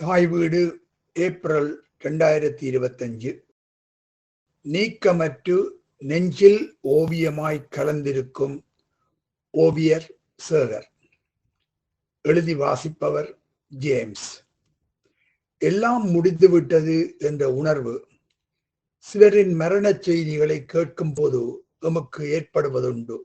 தாய் வீடு ஏப்ரல் ரெண்டாயிரத்தி இருபத்தஞ்சு. நீக்கமற்று நெஞ்சில் ஓவியமாய் கலந்திருக்கும் ஓவியர் சேகர். எழுதி வாசிப்பவர் ஜேம்ஸ். எல்லாம் முடிந்துவிட்டது என்ற உணர்வு சிலரின் மரணச் செய்திகளை கேட்கும் போது எமக்கு ஏற்படுவதுண்டு.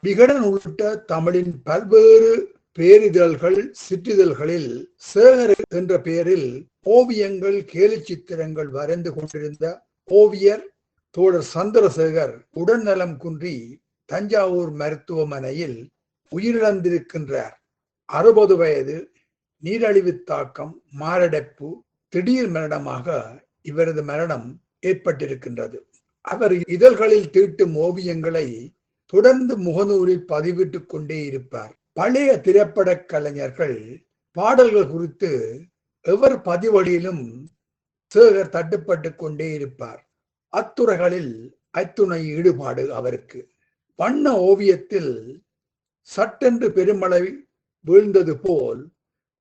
விகடன் உள்ளிட்ட தமிழின் பல்வேறு பேரிதழ்கள் சிற்றிதழ்களில் சேகர் என்ற பெயரில் ஓவியங்கள் கேலி சித்திரங்கள் வரைந்து கொண்டிருந்த ஓவியர் தோழர் சந்திரசேகர் உடல்நலம் குன்றி தஞ்சாவூர் மருத்துவமனையில் உயிரிழந்திருக்கின்றார். அறுபது வயது நீரழிவு தாக்கம் மாரடைப்பு திடீர் மரணமாக இவரது மரணம் ஏற்பட்டிருக்கின்றது. அவர் இதழ்களில் தீட்டும் ஓவியங்களை தொடர்ந்து முகநூலில் பதிவிட்டுக் கொண்டே இருப்பார். பழைய திரைப்பட கலைஞர்கள் பாடல்கள் குறித்து எவர் பதிவழியிலும் சேகர் தட்டுப்பட்டு கொண்டே இருப்பார். அத்துறைகளில் அத்துணை ஈடுபாடு அவருக்கு. வண்ண ஓவியத்தில் சட்டென்று பெருமளவில் வீழ்ந்தது போல்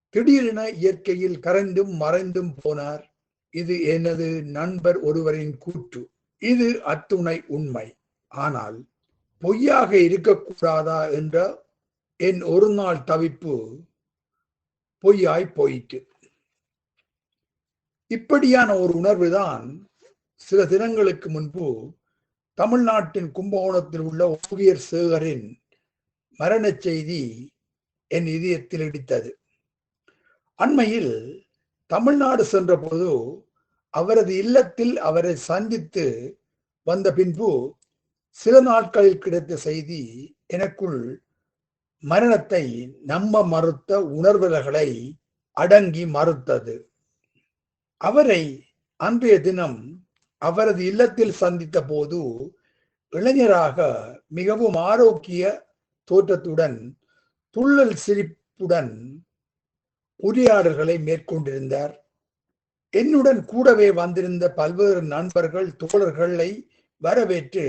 திடீரென இயற்கையில் கரைந்தும் மறைந்தும் போனார். இது எனது நண்பர் ஒருவரின் கூற்று. இது அத்துணை உண்மை. ஆனால் பொய்யாக இருக்கக்கூடாதா என்ற என் ஒரு நாள் தவிப்பு பொய்யாய் போயிற்று. இப்படியான ஒரு உணர்வுதான் சில தினங்களுக்கு முன்பு தமிழ்நாட்டின் கும்பகோணத்தில் உள்ள ஓவியர் சேகரின் மரண செய்தி என் இதயத்தில் இடித்தது. அண்மையில் தமிழ்நாடு சென்றபோது அவரது இல்லத்தில் அவரை சந்தித்து வந்த பின்பு சில நாட்களில் கிடைத்த செய்தி எனக்குள் மரணத்தை நம்ப மறுத்த உணர்வுகளை அடங்கி மறுத்தது. அவரை அன்றைய தினம் அவரது இல்லத்தில் சந்தித்த போது இளைஞராக மிகவும் ஆரோக்கிய தோற்றத்துடன் துள்ளல் சிரிப்புடன் உரையாடல்களை மேற்கொண்டிருந்தார். என்னுடன் கூடவே வந்திருந்த பல்வேறு நண்பர்கள் தோழர்களை வரவேற்று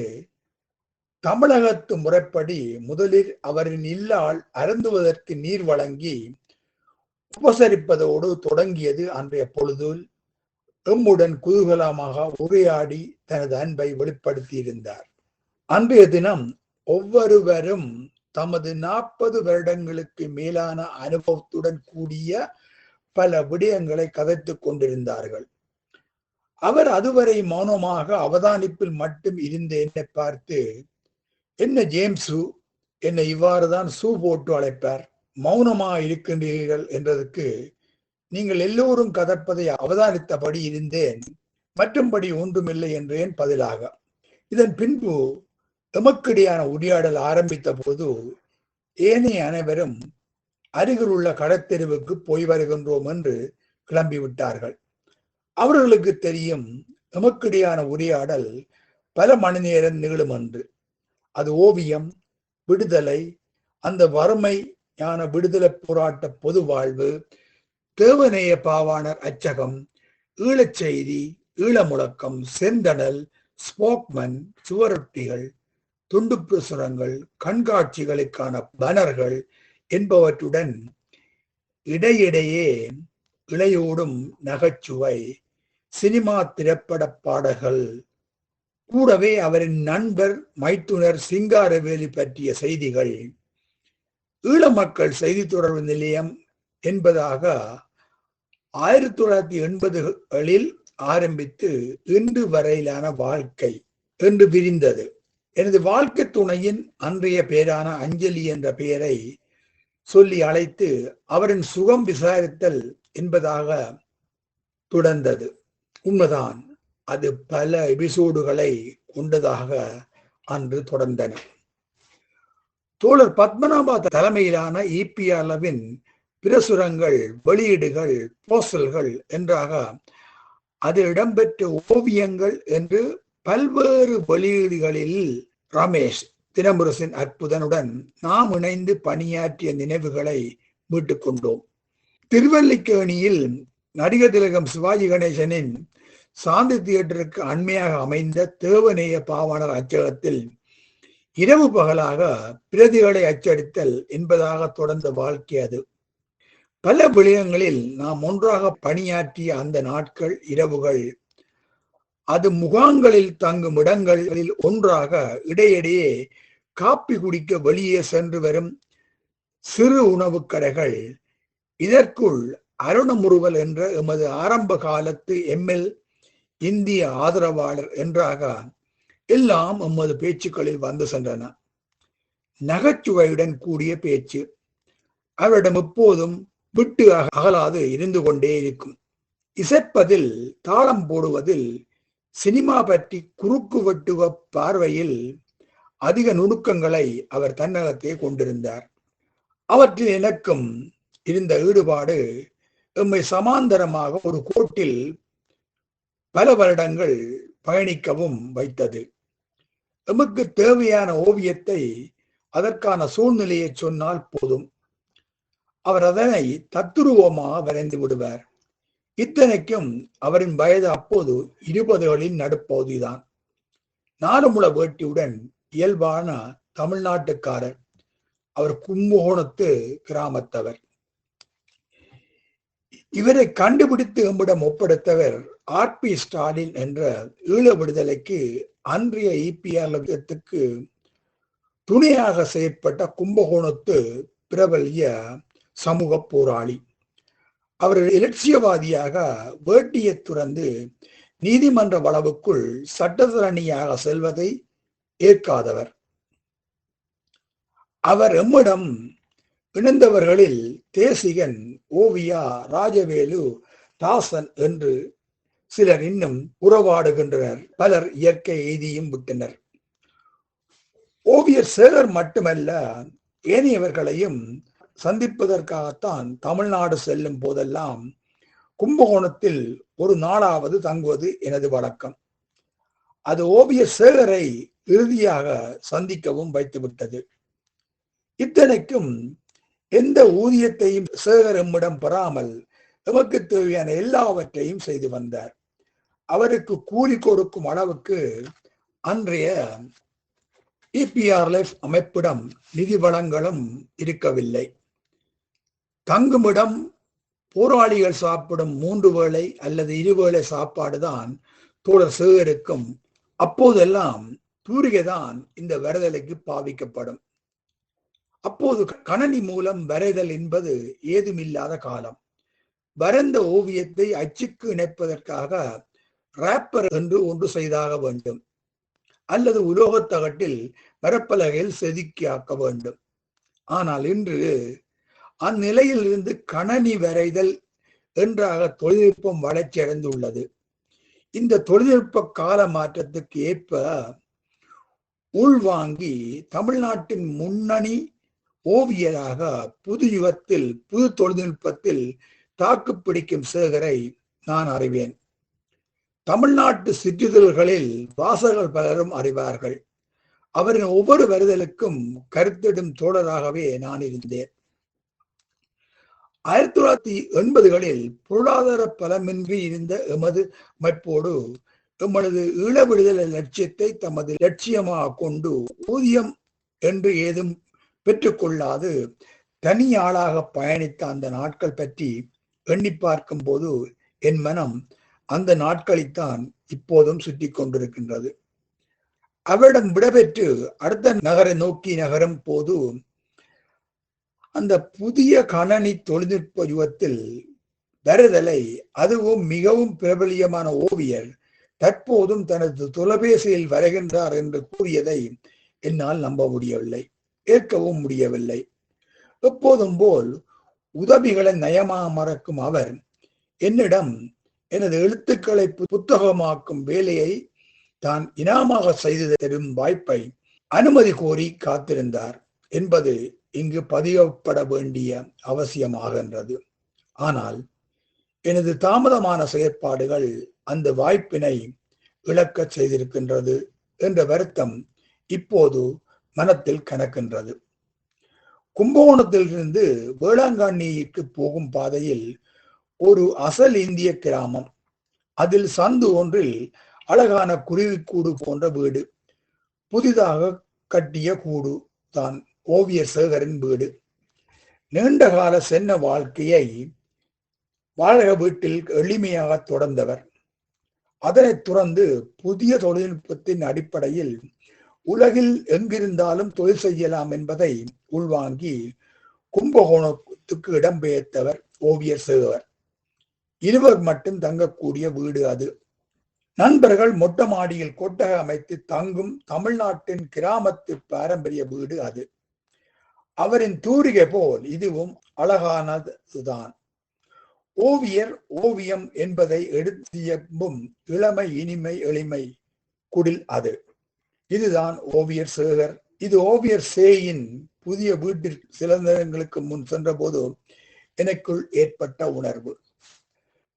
தமிழகத்து முறைப்படி முதலில் அவரின் இல்லால் அருந்துவதற்கு நீர் வழங்கி உபசரிப்பதோடு தொடங்கியது அன்றைய பொழுதில் எம்முடன் குதூகலமாக உரையாடி தனது அன்பை வெளிப்படுத்தியிருந்தார். அன்றைய தினம் ஒவ்வொருவரும் தமது நாற்பது வருடங்களுக்கு மேலான அனுபவத்துடன் கூடிய பல விடயங்களை கதைத்துக் கொண்டிருந்தார்கள். அவர் அதுவரை மௌனமாக அவதானிப்பில் மட்டும் இருந்த என்னை பார்த்து என்ன ஜேம்ஸு என்னை இவ்வாறுதான் சூ போட்டு அழைப்பார். மௌனமா இருக்கின்றீர்கள் என்றதுக்கு நீங்கள் எல்லோரும் கதப்பதை அவதானித்தபடி இருந்தேன். மற்றும்படி ஒன்றுமில்லை என்றேன் பதிலாக. இதன் பின்பு எமக்கிடையான உரையாடல் ஆரம்பித்த போது ஏனைய அனைவரும் அருகில் உள்ள கடத்தெருவுக்கு போய் வருகின்றோம் என்று கிளம்பிவிட்டார்கள். அவர்களுக்கு தெரியும் எமக்கிடையான உரையாடல் பல மணி நேரம் நிகழும் என்று. அது ஓவியம் விடுதலை அந்த வறுமையான விடுதலை போராட்ட பொது வாழ்வு தேவநேய பாவாணர் அச்சகம் ஈழச் செய்தி ஈழமுழக்கம் செந்தணல் ஸ்போக்மன் சுவரொட்டிகள் துண்டு பிரசுரங்கள் கண்காட்சிகளுக்கான பனர்கள் என்பவற்றுடன் இடையிடையே இளையோடும் நகைச்சுவை சினிமா திரைப்பட பாடல்கள் கூடவே அவரின் நண்பர் மைத்துனர் சிங்காரவேலி பற்றிய செய்திகள். ஈழ மக்கள் செய்தி தொடர்பு நிலையம் என்பதாக ஆயிரத்தி தொள்ளாயிரத்தி எண்பதுகளில் ஆரம்பித்து இன்று வரையிலான வாழ்க்கை என்று விரிந்தது. எனது வாழ்க்கை துணையின் அன்றைய பெயரான அஞ்சலி என்ற பெயரை சொல்லி அழைத்து அவரின் சுகம் விசாரித்தல் என்பதாக தொடர்ந்தது. உண்மைதான். அது பல எபிசோடுகளை கொண்டதாக அன்று தொடர்ந்தன. தோழர் பத்மநாபா தலைமையிலான இபிஆர்லவின் பிரசுரங்கள் வெளியீடுகள் போஸ்டல்கள் என்றாக அது இடம்பெற்ற ஓவியங்கள் என்று பல்வேறு வெளியீடுகளில் ரமேஷ் தினமுரசின் அற்புதனுடன் நாம் இணைந்து பணியாற்றிய நினைவுகளை மீட்டுக் கொண்டோம். திருவல்லிக்கேணியில் நடிகர் திலகம் சிவாஜி கணேசனின் சாந்தி தியேட்டருக்கு அண்மையாக அமைந்த தேவநேய பாவாணர் அச்சகத்தில் இரவு பகலாக பிரதிகளை அச்சடித்தல் என்பதாக தொடர்ந்த வாழ்க்கை அது. பல விடயங்களில் நாம் ஒன்றாக பணியாற்றிய அந்த நாட்கள் இரவுகள் அது முகாங்களில் தங்கும் இடங்களில் ஒன்றாக இடையிடையே காப்பி குடிக்க வெளியே சென்று வரும் சிறு உணவுக் கடைகள் இதற்குள் அருணமுருவல் என்ற எமது ஆரம்ப காலத்து எம்எல் இந்திய ஆதரவாளர் என்றாக எல்லாம் எமது பேச்சுக்களில் வந்து சென்றன. நகைச்சுவையுடன் கூடிய பேச்சு அவரிடம் எப்போதும் விட்டு அகலாது இருந்து கொண்டே இருக்கும். இசைப்பதில் தாளம் போடுவதில் சினிமா பற்றி குறுக்கு வெட்டுவ பார்வையில் அதிக நுணுக்கங்களை அவர் தன்னகத்தே கொண்டிருந்தார். அவற்றில் எனக்கும் இருந்த ஈடுபாடு எம்மை சமாந்தரமாக ஒரு கோட்டில் பல வருடங்கள் பயணிக்கவும் வைத்தது. எமக்கு தேவையான ஓவியத்தை அதற்கான சூழ்நிலையை சொன்னால் போதும். அவர் அதனை தத்துருவமாக வரைந்து விடுவார். இத்தனைக்கும் அவரின் வயது அப்போது இருபதுகளின் நடுப்பகுதிதான். நாலுமுள வேட்டியுடன் இயல்பான தமிழ்நாட்டுக்காரர். அவர் கும்பகோணத்து கிராமத்தவர். இவரை கண்டுபிடித்து எம்மிடம் ஒப்படைத்தவர் ஆர் பி ஸ்டாலின் என்ற ஈழ விடுதலைக்கு அன்றைய இபிஆர்லத்துக்கு துணையாக செயற்பட்ட கும்பகோணத்து பிரபல்ய சமூக போராளி. அவர் இலட்சியவாதியாக வேட்டியை துறந்து நீதிமன்ற வளவுக்குள் சட்டத்தரணியாக செல்வதை ஏற்காதவர். அவர் எம்மிடம் இணைந்தவர்களில் தேசிகன் ஓவியா ராஜவேலு தாசன் என்று சிலர் இன்னும் உறவாடுகின்றனர். பலர் இயற்கை எய்தியும் விட்டனர். ஓவியர் சேகர் மட்டுமல்ல ஏனையவர்களையும் சந்திப்பதற்காகத்தான் தமிழ்நாடு செல்லும் போதெல்லாம் கும்பகோணத்தில் ஒரு நாளாவது தங்குவது எனது வழக்கம். அது ஓவியர் சேகரை இறுதியாக சந்திக்கவும் வைத்துவிட்டது. இத்தனைக்கும் எந்த ஊதியத்தையும் சேகர் எம்மிடம் பெறாமல் எமக்கு தேவையான எல்லாவற்றையும் செய்து வந்தார். அவருக்கு கூலி கொடுக்கும் அளவுக்கு அன்றைய இபிஆர்எஃப் அமைப்பிடம் நிதி வளங்களும் இருக்கவில்லை. தங்குமிடம் போராளிகள் சாப்பிடும் மூன்று வேளை அல்லது இருவேளை சாப்பாடுதான் தோழர் சேகருக்கும். அப்போதெல்லாம் தூரிகைதான் இந்த வரதலைக்கு பாவிக்கப்படும். அப்போது கணனி மூலம் வரைதல் என்பது ஏதுமில்லாத காலம். வரைந்த ஓவியத்தை அச்சுக்கு இணைப்பதற்காக ராப்பர் என்று ஒன்று செய்தாக வேண்டும். அல்லது உலோகத்தகட்டில் மரப்பலகையில் செதுக்கியாக்க வேண்டும். ஆனால் இன்று அந்நிலையில் இருந்து கணனி வரைதல் என்றாக தொழில்நுட்பம் வளர்ச்சி அடைந்துள்ளது. இந்த தொழில்நுட்ப கால மாற்றத்துக்கு ஏற்ப உள்வாங்கி தமிழ்நாட்டின் முன்னணி ஓவியராக புது யுகத்தில் புது தொழில்நுட்பத்தில் தாக்கு பிடிக்கும் சேகரை நான் அறிவேன். தமிழ்நாட்டு சிற்றிதழ்களில் வாசகர்கள் பலரும் அறிவார்கள். அவரின் ஒவ்வொரு வருதலுக்கும் கருத்திடும் தோழராகவே நான் இருந்தேன். ஆயிரத்தி தொள்ளாயிரத்தி எண்பதுகளில் பொருளாதார பலமின்றி இருந்த எமது அமைப்போடு எமது ஈழ விடுதலை லட்சியத்தை தமது லட்சியமாக கொண்டு ஊதியம் என்று ஏதும் பெற்றுக்கொள்ளாது தனி ஆளாக பயணித்த அந்த நாட்கள் பற்றி எண்ணி பார்க்கும் போது என் மனம் அந்த நாட்களைத்தான் இப்போதும் சுற்றி கொண்டிருக்கின்றது. அவரிடம் விடபெற்று அடுத்த நகரை நோக்கி நகரும் போது அந்த புதிய கணனி தொழில்நுட்ப யுகத்தில் வருதலை அதுவும் மிகவும் பிரபலியமான ஓவியர் தற்போதும் தனது தொலைபேசியில் வரைகின்றார் என்று கூறியதை என்னால் நம்ப முடியவில்லை ஏற்கவும் முடியவில்லை. எப்போதும் போல் உதவிகளை நயமாக மறக்கும் அவர் என்னிடம் எனது எழுத்துக்களை புத்தகமாக்கும் வேலையை தான் இனாமாக செய்து தரும் வாய்ப்பை அனுமதி கோரி காத்திருந்தார் என்பது இங்கு பதியப்பட வேண்டிய அவசியமாகின்றது. ஆனால் எனது தாமதமான செயற்பாடுகள் அந்த வாய்ப்பினை இழக்கச் செய்திருக்கின்றது என்ற வருத்தம் இப்போது மனத்தில் கணக்கின்றது கும்பகோணத்திலிருந்து வேளாங்கண்ணிக்கு போகும் பாதையில் ஒரு அசல் இந்திய கிராமம். அதில் சந்து ஒன்றில் அழகான குருவிக்கூடு போன்ற வீடு. புதிதாக கட்டிய கூடு தான் ஓவியர் சேகரின் வீடு. நீண்டகால சென்ன வாழ்க்கையை வாழக வீட்டில் எளிமையாக தொடர்ந்தவர். அதனைத் துறந்து புதிய தொழில்நுட்பத்தின் அடிப்படையில் உலகில் எங்கிருந்தாலும் தொழில் செய்யலாம் என்பதை உள்வாங்கி கும்பகோணத்துக்கு இடம்பெயர்த்தவர் ஓவியர் சேகர். இருவர் மட்டும் தங்கக்கூடிய வீடு அது. நண்பர்கள் மொட்டை மாடியில் கொட்டக அமைத்து தங்கும் தமிழ்நாட்டின் கிராமத்து பாரம்பரிய வீடு அது. அவரின் தூரிகை போல் இதுவும் அழகானதுதான். ஓவியர் ஓவியம் என்பதை எடுத்தியம்பும் இளமை இனிமை எளிமை குடில் அது. இதுதான் ஓவியர் சேகர். இது ஓவியர் சேயின் புதிய வீட்டிற்கு சில நேரங்களுக்கு முன் சென்றபோது எனக்குள் ஏற்பட்ட உணர்வு.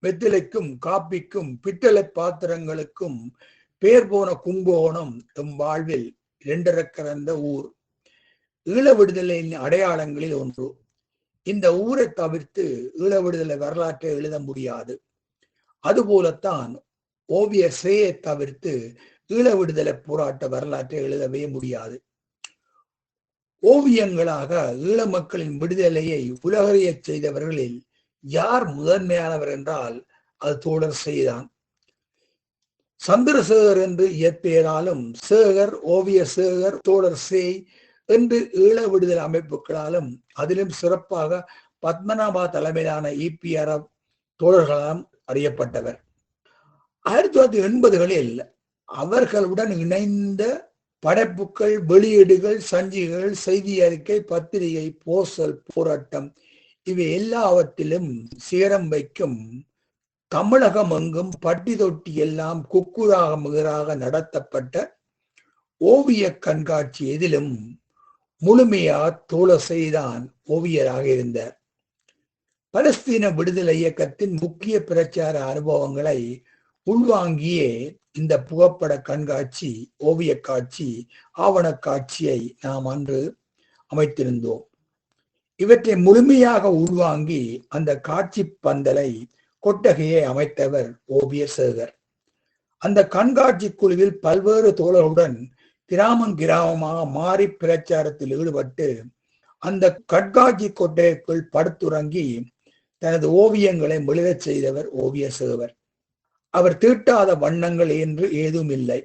வெத்திலைக்கும் காப்பிக்கும் பித்தளை பாத்திரங்களுக்கும் பேர் போன கும்பகோணம் எம் வாழ்வில் இரண்டர கலந்த ஊர். ஈழ விடுதலையின் அடையாளங்களில் ஒன்று. இந்த ஊரை தவிர்த்து ஈழ விடுதலை வரலாற்றை எழுத முடியாது. அதுபோலத்தான் ஓவிய சேயை தவிர்த்து ஈழ விடுதலை போராட்ட வரலாற்றை எழுதவே முடியாது. ஓவியங்களாக ஈழ மக்களின் விடுதலையை உலகறியச் செய்தவர்களில் யார் முதன்மையானவர் என்றால் அது தோழர் செய்தான். சந்திரசேகர் என்று இயற்பெயராலும் சேகர் ஓவிய சேகர் தோழர் சேய் என்று ஈழ விடுதல் அமைப்புகளாலும் அதிலும் சிறப்பாக பத்மநாபா தலைமையிலான இபிஆர் தோழர்களாலும் அறியப்பட்டவர். ஆயிரத்தி தொள்ளாயிரத்தி எண்பதுகளில் அவர்களுடன் இணைந்த படைப்புகள் வெளியீடுகள் சஞ்சிகள் செய்தி அறிக்கை பத்திரிகை போசல் போராட்டம் இவை எல்லாவற்றிலும் சேரம் வைக்கும் தமிழகம் எங்கும் பட்டி தொட்டி எல்லாம் குக்குராக முகராக நடத்தப்பட்ட ஓவிய கண்காட்சி எதிலும் முழுமையா தோழ செய்தான் ஓவியராக இருந்தார். பலஸ்தீன விடுதலை இயக்கத்தின் முக்கிய பிரச்சார அனுபவங்களை உள்வாங்கியே இந்த புகைப்பட கண்காட்சி ஓவிய காட்சி ஆவண காட்சியை நாம் அன்று அமைத்திருந்தோம். இவற்றை முழுமையாக உள்வாங்கி அந்த காட்சி பந்தலை கொட்டகையை அமைத்தவர் ஓவியர் சேகர். அந்த கண்காட்சி குழுவில் பல்வேறு தோழர்களுடன் கிராமம் கிராமமாக மாறி பிரச்சாரத்தில் ஈடுபட்டு அந்த கண்காட்சி கொட்டகைக்குள் படுத்துறங்கி தனது ஓவியங்களை மெழுகச் செய்தவர் ஓவிய சேவர் அவர் தீட்டாத வண்ணங்கள் என்று ஏதும் இல்லை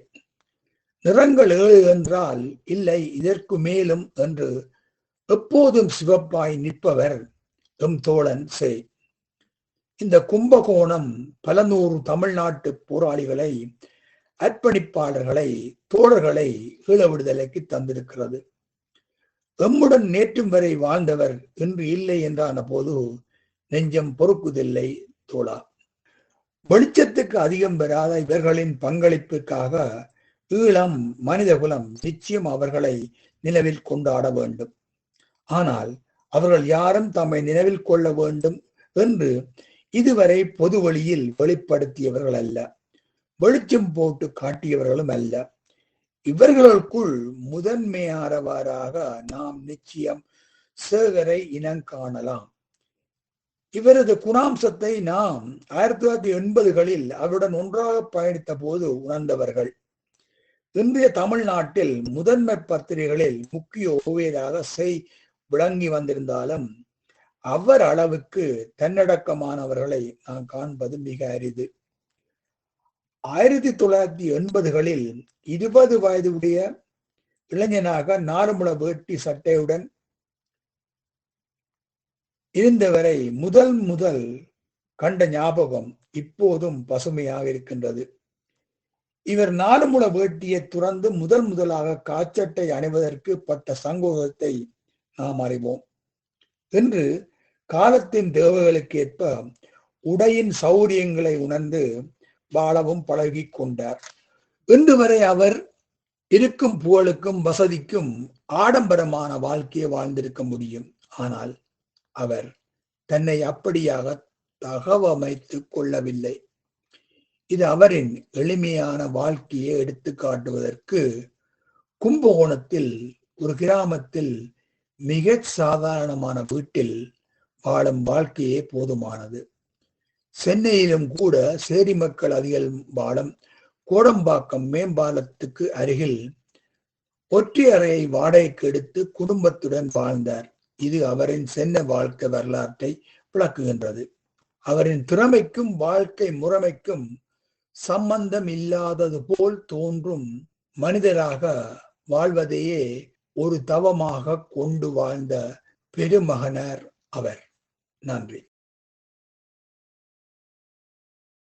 நிறங்கள் ஏழு என்றால் இல்லை இதற்கு மேலும் என்று எப்போதும் சிவப்பாய் நிற்பவர் எம் தோழன் செய் இந்த கும்பகோணம் பல நூறு தமிழ்நாட்டு போராளிகளை அர்ப்பணிப்பாளர்களை தோழர்களை ஈழ விடுதலைக்கு தந்திருக்கிறது. எம்முடன் நேற்றும் வரை வாழ்ந்தவர் இன்று இல்லை என்றான போது நெஞ்சம் பொறுக்குதில்லை தோழா. வெளிச்சத்துக்கு அதிகம் பெறாத இவர்களின் பங்களிப்புக்காக ஈழம் மனிதகுலம் நிச்சயம் அவர்களை நிலவில் கொண்டாட வேண்டும். ஆனால் அவர்கள் யாரும் தம்மை நினைவில் கொள்ள வேண்டும் என்று இதுவரை பொது வழியில் வெளிப்படுத்தியவர்கள் அல்ல. வெளிச்சம் போட்டு காட்டியவர்களும் அல்ல. இவர்களுக்குள் முதன்மையானவராக நாம் நிச்சயம் சேகரை இனம் காணலாம். இவரது குணாம்சத்தை நாம் ஆயிரத்தி தொள்ளாயிரத்தி எண்பதுகளில் அவருடன் ஒன்றாக பயணித்த போது உணர்ந்தவர்கள். இன்றைய தமிழ்நாட்டில் முதன்மை பத்திரிகைகளில் முக்கிய ஓவியராக செய் விளங்கி வந்திருந்தாலும் அவர் அளவுக்கு தன்னடக்கமானவர்களை நான் காண்பது மிக அரிது. ஆயிரத்தி தொள்ளாயிரத்தி எண்பதுகளில் இருபது வயதுடைய இளைஞனாக நாலுமுள வேட்டி சட்டையுடன் இருந்தவரை முதல் முதல் கண்ட ஞாபகம் இப்போதும் பசுமையாக இருக்கின்றது. இவர் நாலுமுள வேட்டியை துறந்து முதல் முதலாக காச்சட்டை அணிவதற்கு பட்ட சங்கோகத்தை நாம் அறிவோம். என்று காலத்தின் தேவைகளுக்கு ஏற்ப உடையின் சௌரியங்களை உணர்ந்து வாழவும் பழகி கொண்டார். இன்று வரை அவர் இருக்கும் புகழுக்கும் வசதிக்கும் ஆடம்பரமான வாழ்க்கையை வாழ்ந்திருக்க முடியும். ஆனால் அவர் தன்னை அப்படியாக தகவமைத்துக் கொள்ளவில்லை. இது அவரின் எளிமையான வாழ்க்கையை எடுத்து காட்டுவதற்கு கும்பகோணத்தில் ஒரு கிராமத்தில் மிக சாதாரணமான வீட்டில் வாழும் வாழ்க்கையே போதுமானது. சென்னையிலும் கூட சேரி மக்கள் அதிகம் வாழும் கோடம்பாக்கம் மேம்பாலத்துக்கு அருகில் ஒற்றி அறையை வாடகைக்கு எடுத்து குடும்பத்துடன் வாழ்ந்தார். இது அவரின் சென்ன வாழ்க்கை வரலாற்றை விளக்குகின்றது. அவரின் திறமைக்கும் வாழ்க்கை முறைமைக்கும் சம்பந்தம் இல்லாதது போல் தோன்றும் மனிதராக வாழ்வதையே ஒரு தவமாக கொண்டு வாழ்ந்த பெருமகனர் அவர். நன்றி.